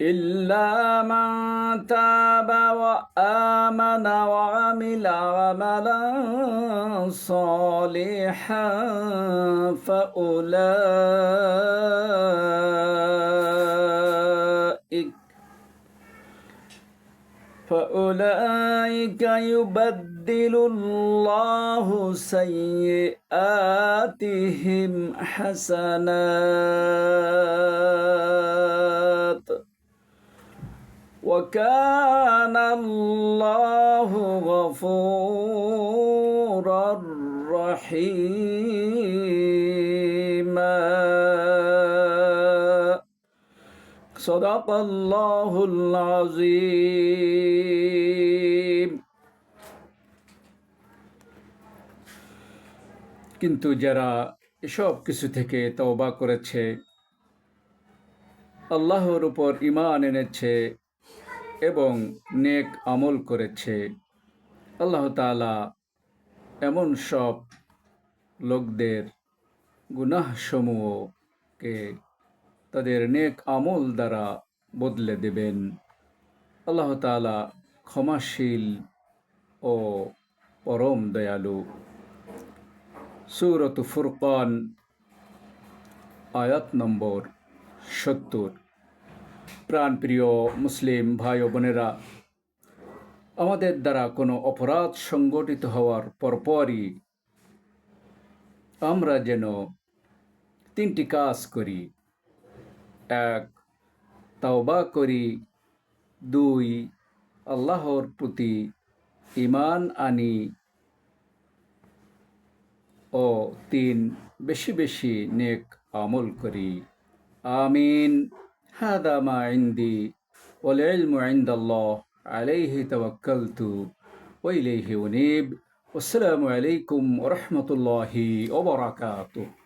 إلا من تاب وآمن وعمل عملا صالحا فأولئك فأولئك يبدل الله سيئاتهم حسنات. وكان الله غفورا رحيما صدق الله العظيم কিন্তু যারা এসব কিছু থেকে তওবা করেছে আল্লাহর উপর ইমান এনেছে এবং নেক আমল করেছে। আল্লাহ তাআলা এমন সব লোকদের গুনাহসমূহকে তাদের নেক আমল দ্বারা বদলে দেবেন। আল্লাহ তাআলা ক্ষমাশীল ও পরম দয়ালু। সুরত ফুরকান, আয়াত নম্বর সত্তর। প্রাণপ্রিয় মুসলিম ভাই ও বোনেরা, আমাদের দ্বারা কোনো অপরাধ সংগঠিত হওয়ার পরপরই আমরা যেন তিনটি কাজ করি। এক, তাওবা করি। দুই, আল্লাহর প্রতি ইমান আনি। ও তিন, বেশি বেশি নেক আমল করি। আমিন। هذا ما عندي والعلم عند الله. عليه توكلت وإليه أنيب. والسلام عليكم ورحمة الله وبركاته.